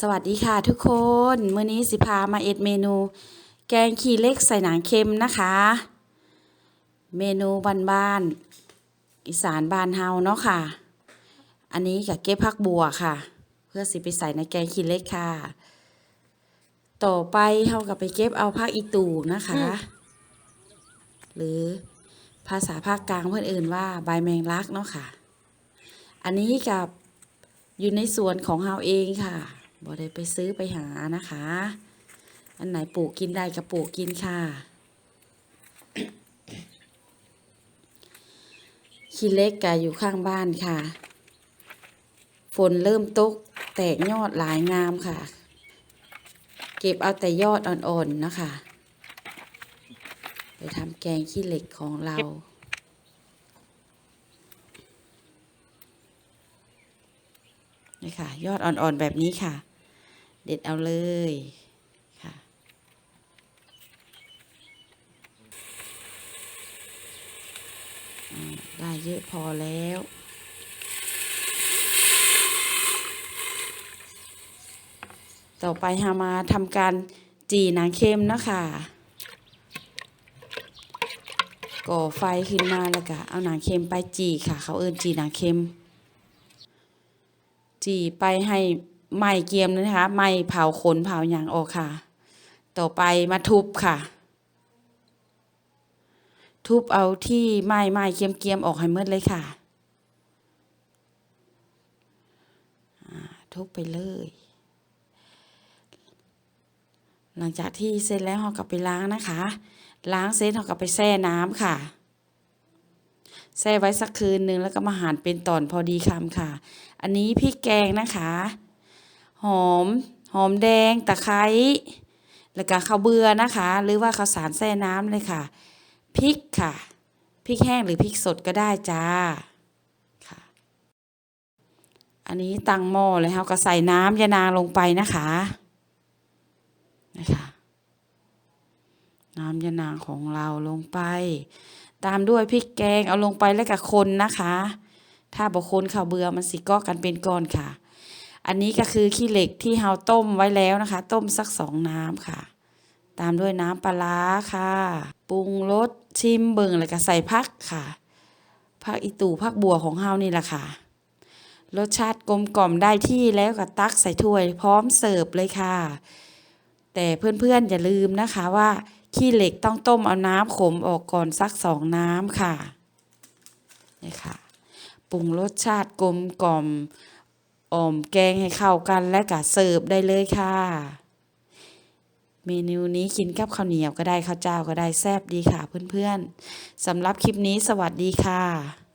สวัสดีค่ะทุกคนมื้อนี้สิพามาเอ็ดเมนู แกงขี้เหล็กใส่หนังเค็มนะคะ เมนูบ้านๆอีสานบ้านเฮาเนาะค่ะ อันนี้กับเก็บผักบัวค่ะ เพื่อสิไปใส่ในแกงขี้เหล็กค่ะ ต่อไปเฮากับไปเก็บเอาผักอีตูนะคะ หรือภาษาภาคกลางเพื่อนเอื่นว่าใบแมงลักเนาะค่ะ อันนี้กับอยู่ในสวนของเฮาเองค่ะ บ่ได้ไปซื้อไปหานะคะ อันไหนปลูกกินได้ก็ปลูกกินค่ะขี้เล็กกะอยู่ข้างบ้านค่ะ ฝนเริ่มตกแตกยอดหลายงามค่ะ เก็บเอาแต่ยอดอ่อนๆนะคะ ไปทำแกงขี้เหล็กของเรา นี่ค่ะ ยอดอ่อนๆแบบนี้ค่ะ เด็ดเอาเลยค่ะ ได้เยอะพอแล้วต่อไปเรามาทำการจีหนังเค็มนะคะก่อไฟขึ้นมาแล้วก็เอาหนังเค็มไปจีค่ะ เขาเอิ้นจีหนังเค็ม จีไปให้ไหม้เกียมนะคะไหม้เผาขนเผาหยางออกค่ะ ต่อไปมาทุบค่ะ ทุบเอาที่ไหม้ไหม้เกียมเกียมออกให้หมดเลยค่ะทุบไปเลย หลังจากที่เสร็จแล้วเรากลับไปล้างนะคะ ล้างเสร็จเรากลับไปแช่น้ำค่ะ แช่ไว้สักคืนหนึ่งแล้วก็มาหั่นเป็นตอนพอดีคำค่ะ อันนี้พริกแกงนะคะ หอม หอมแดง ตะไคร้ แล้วก็ข้าวเบื่อนะคะ หรือว่าข้าวสารแช่น้ำเลยค่ะ พริกค่ะ พริกแห้งหรือพริกสดก็ได้จ้าค่ะ อันนี้ตั้งหม้อเลยค่ะก็ใส่น้ำยานางลงไปนะคะ นะคะ น้ำยานางของเราลงไป ตามด้วยพริกแกงเอาลงไปแล้วก็คนนะคะ ถ้าบกคนข้าวเบื่อมันสิก็กันเป็นก้อนค่ะ อันนี้ก็คือขี้เหล็กที่เราต้มไว้แล้วนะคะ ต้มสักสองน้ำค่ะ ตามด้วยน้ำปลาค่ะ ปรุงรสชิมเบิ่งแล้วก็ใส่ผักค่ะผักอีตู่ผักบัวของเฮานี่แหละค่ะรสชาติกลมกล่อมได้ที่แล้วก็ตักใส่ถ้วย พร้อมเสิร์ฟเลยค่ะ แต่เพื่อนๆอย่าลืมนะคะว่า ขี้เหล็กต้องต้มเอาน้ำขมออกก่อนสักสองน้ำค่ะนี่ค่ะ ปรุงรสชาติกลมกล่อมอ่อมแกงให้เข้ากันและก็เสิร์ฟได้เลยค่ะ เมนูนี้กินกับข้าวเหนียวก็ได้ข้าวเจ้าก็ได้แซ่บดีค่ะเพื่อนๆสำหรับคลิปนี้สวัสดีค่ะ